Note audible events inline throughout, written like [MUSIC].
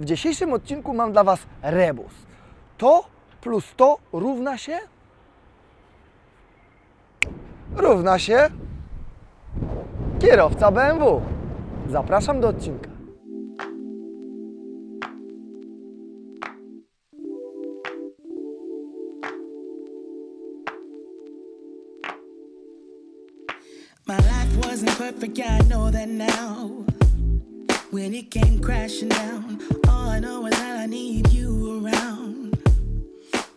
W dzisiejszym odcinku mam dla Was rebus. To plus to równa się? Równa się kierowca BMW. Zapraszam do odcinka. My life wasn't perfect, I know that now. When it came crashing down, all I know is that I need you around.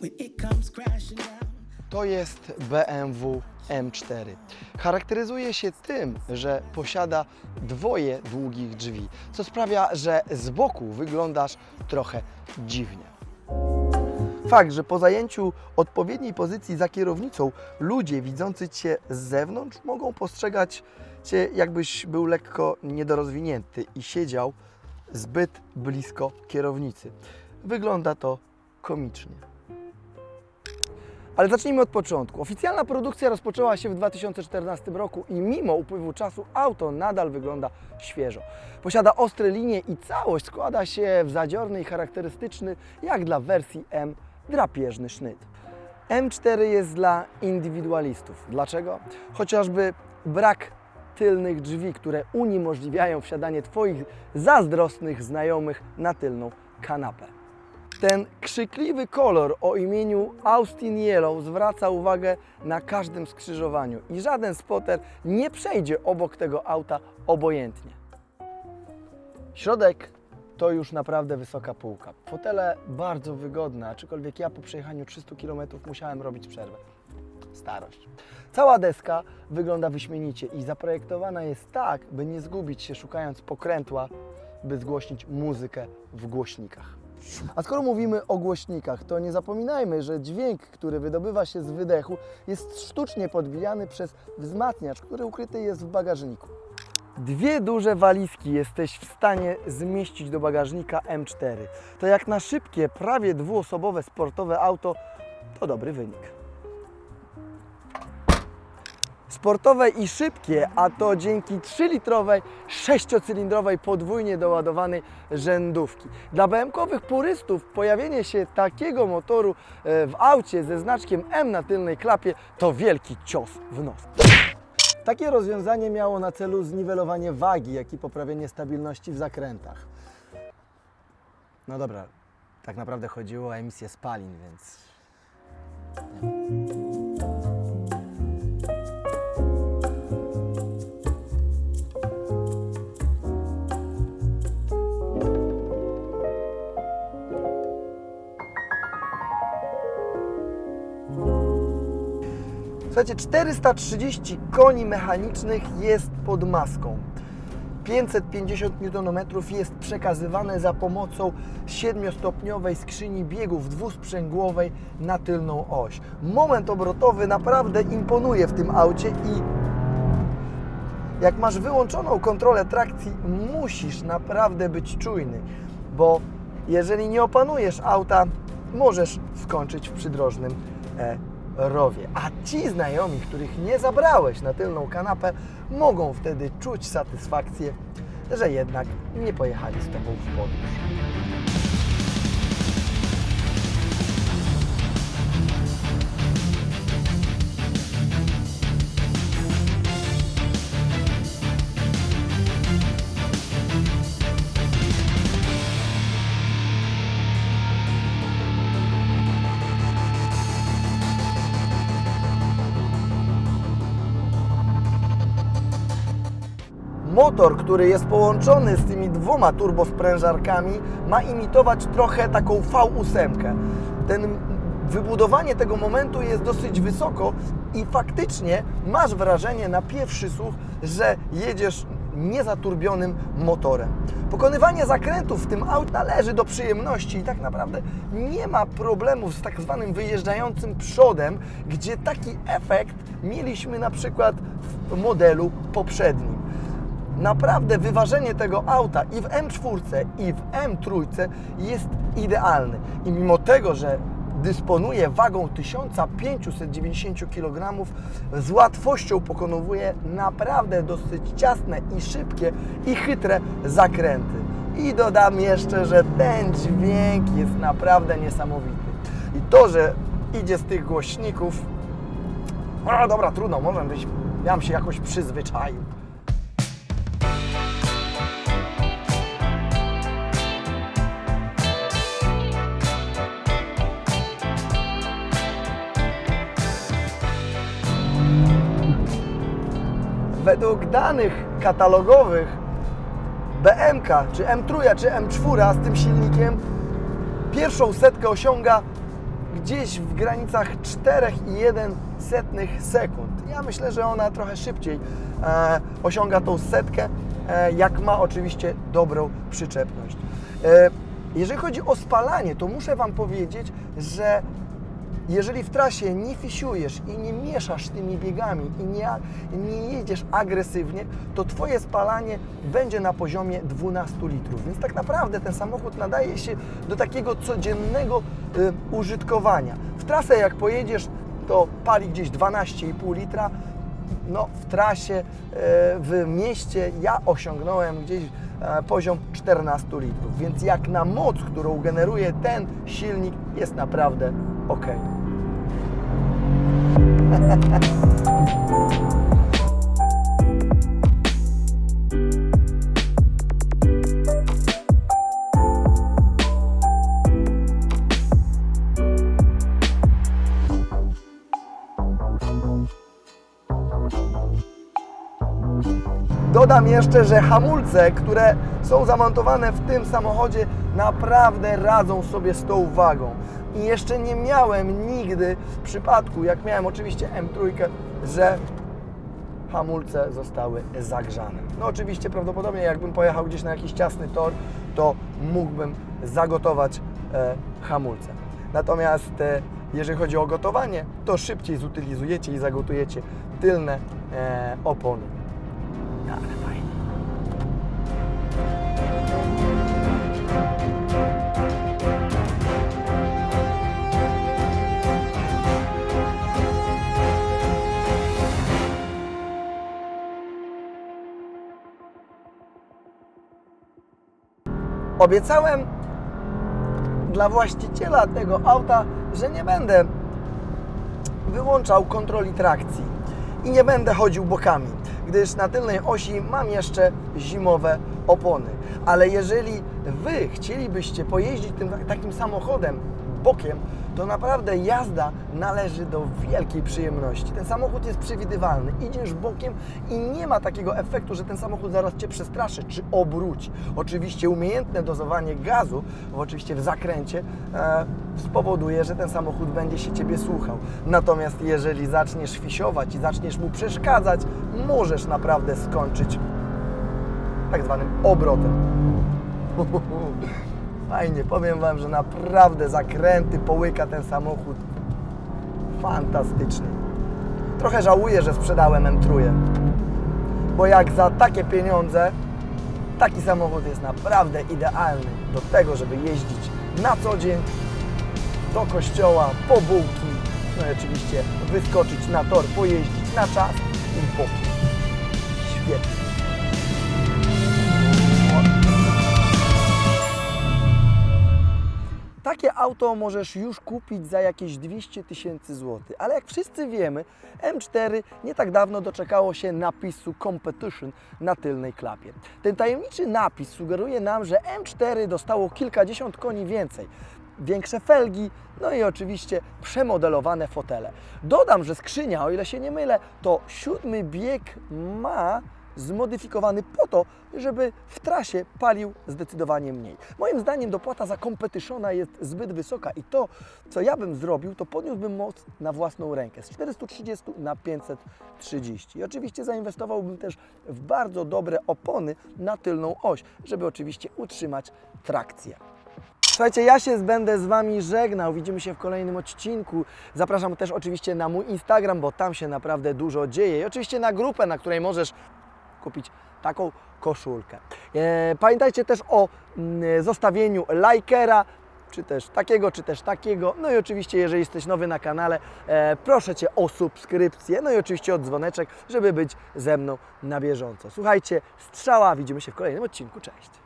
When it comes crashing down. To jest BMW M4. Charakteryzuje się tym, że posiada dwoje długich drzwi, co sprawia, że z boku wyglądasz trochę dziwnie. Fakt, że po zajęciu odpowiedniej pozycji za kierownicą ludzie widzący Cię z zewnątrz mogą postrzegać Cię jakbyś był lekko niedorozwinięty i siedział zbyt blisko kierownicy. Wygląda to komicznie. Ale zacznijmy od początku. Oficjalna produkcja rozpoczęła się w 2014 roku i mimo upływu czasu auto nadal wygląda świeżo. Posiada ostre linie i całość składa się w zadziorny i charakterystyczny, jak dla wersji M, drapieżny sznyt. M4 jest dla indywidualistów. Dlaczego? Chociażby brak tylnych drzwi, które uniemożliwiają wsiadanie Twoich zazdrosnych znajomych na tylną kanapę. Ten krzykliwy kolor o imieniu Austin Yellow zwraca uwagę na każdym skrzyżowaniu i żaden spotter nie przejdzie obok tego auta obojętnie. Środek to już naprawdę wysoka półka. Fotele bardzo wygodne, aczkolwiek ja po przejechaniu 300 km musiałem robić przerwę. Starość. Cała deska wygląda wyśmienicie i zaprojektowana jest tak, by nie zgubić się szukając pokrętła, by zgłośnić muzykę w głośnikach. A skoro mówimy o głośnikach, to nie zapominajmy, że dźwięk, który wydobywa się z wydechu, jest sztucznie podbijany przez wzmacniacz, który ukryty jest w bagażniku. Dwie duże walizki jesteś w stanie zmieścić do bagażnika M4. To jak na szybkie, prawie dwuosobowe sportowe auto, to dobry wynik. Sportowe i szybkie, a to dzięki 3-litrowej, 6-cylindrowej, podwójnie doładowanej rzędówki. Dla BM-kowych purystów pojawienie się takiego motoru e, w aucie ze znaczkiem M na tylnej klapie to wielki cios w nos. Takie rozwiązanie miało na celu zniwelowanie wagi, jak i poprawienie stabilności w zakrętach. No dobra, tak naprawdę chodziło o emisję spalin, więc Słuchajcie, 430 koni mechanicznych jest pod maską. 550 Nm jest przekazywane za pomocą 7-stopniowej skrzyni biegów dwusprzęgłowej na tylną oś. Moment obrotowy naprawdę imponuje w tym aucie i jak masz wyłączoną kontrolę trakcji, musisz naprawdę być czujny, bo jeżeli nie opanujesz auta, możesz skończyć w przydrożnym e, rowie. A ci znajomi, których nie zabrałeś na tylną kanapę, mogą wtedy czuć satysfakcję, że jednak nie pojechali z Tobą w podróż. Motor, który jest połączony z tymi dwoma turbosprężarkami, ma imitować trochę taką V8. Ten wybudowanie tego momentu jest dosyć wysoko i faktycznie masz wrażenie na pierwszy słuch, że jedziesz niezaturbionym motorem. Pokonywanie zakrętów w tym aucie należy do przyjemności i tak naprawdę nie ma problemów z tak zwanym wyjeżdżającym przodem, gdzie taki efekt mieliśmy na przykład w modelu poprzednim naprawdę wyważenie tego auta i w M4 i w M3 jest idealne. I mimo tego, że dysponuje wagą 1590 kg, z łatwością pokonuje naprawdę dosyć ciasne i szybkie i chytre zakręty. I dodam jeszcze, że ten dźwięk jest naprawdę niesamowity. I to, że idzie z tych głośników, no dobra, trudno, może być, ja bym się jakoś przyzwyczaił. Według danych katalogowych BMK, czy M3, czy M4 z tym silnikiem pierwszą setkę osiąga gdzieś w granicach 4,1 sekund. Ja myślę, że ona trochę szybciej e, osiąga tą setkę, e, jak ma oczywiście dobrą przyczepność. E, jeżeli chodzi o spalanie, to muszę Wam powiedzieć, że jeżeli w trasie nie fisiujesz i nie mieszasz tymi biegami i nie, nie jedziesz agresywnie, to Twoje spalanie będzie na poziomie 12 litrów. Więc tak naprawdę ten samochód nadaje się do takiego codziennego y, użytkowania. W trasę jak pojedziesz, to pali gdzieś 12,5 litra. No, w trasie, y, w mieście ja osiągnąłem gdzieś e, poziom 14 litrów. Więc jak na moc, którą generuje ten silnik, jest naprawdę ok. [LAUGHS] Dodam jeszcze, że hamulce, które są zamontowane w tym samochodzie, naprawdę radzą sobie z tą wagą. I jeszcze nie miałem nigdy przypadku, jak miałem oczywiście M3, że hamulce zostały zagrzane. No oczywiście prawdopodobnie jakbym pojechał gdzieś na jakiś ciasny tor, to mógłbym zagotować e, hamulce. Natomiast e, jeżeli chodzi o gotowanie, to szybciej zutylizujecie i zagotujecie tylne e, opony. Ale fajnie. Obiecałem dla właściciela tego auta, że nie będę wyłączał kontroli trakcji i nie będę chodził bokami, gdyż na tylnej osi mam jeszcze zimowe opony. Ale jeżeli Wy chcielibyście pojeździć tym takim samochodem bokiem, to naprawdę jazda należy do wielkiej przyjemności. Ten samochód jest przewidywalny. Idziesz bokiem i nie ma takiego efektu, że ten samochód zaraz Cię przestraszy czy obróci. Oczywiście umiejętne dozowanie gazu, oczywiście w zakręcie, e, spowoduje, że ten samochód będzie się Ciebie słuchał. Natomiast jeżeli zaczniesz fisiować i zaczniesz mu przeszkadzać, możesz naprawdę skończyć tak zwanym obrotem. [LAUGHS] Fajnie, powiem Wam, że naprawdę zakręty połyka ten samochód. Fantastycznie. Trochę żałuję, że sprzedałem M3, bo jak za takie pieniądze taki samochód jest naprawdę idealny do tego, żeby jeździć na co dzień, do kościoła, po bułki, no i oczywiście wyskoczyć na tor, pojeździć na czas i bokiem. Świetnie. Takie auto możesz już kupić za jakieś 200 tysięcy złotych, ale jak wszyscy wiemy, M4 nie tak dawno doczekało się napisu Competition na tylnej klapie. Ten tajemniczy napis sugeruje nam, że M4 dostało kilkadziesiąt koni więcej. Większe felgi, no i oczywiście przemodelowane fotele. Dodam, że skrzynia, o ile się nie mylę, to siódmy bieg ma zmodyfikowany po to, żeby w trasie palił zdecydowanie mniej. Moim zdaniem dopłata za competitiona jest zbyt wysoka i to, co ja bym zrobił, to podniósłbym moc na własną rękę z 430 na 530. I oczywiście zainwestowałbym też w bardzo dobre opony na tylną oś, żeby oczywiście utrzymać trakcję. Słuchajcie, ja się będę z Wami żegnał. Widzimy się w kolejnym odcinku. Zapraszam też oczywiście na mój Instagram, bo tam się naprawdę dużo dzieje. I oczywiście na grupę, na której możesz kupić taką koszulkę. E, pamiętajcie też o mm, zostawieniu lajkera, czy też takiego, czy też takiego. No i oczywiście, jeżeli jesteś nowy na kanale, e, proszę Cię o subskrypcję, no i oczywiście o dzwoneczek, żeby być ze mną na bieżąco. Słuchajcie, strzała, widzimy się w kolejnym odcinku. Cześć!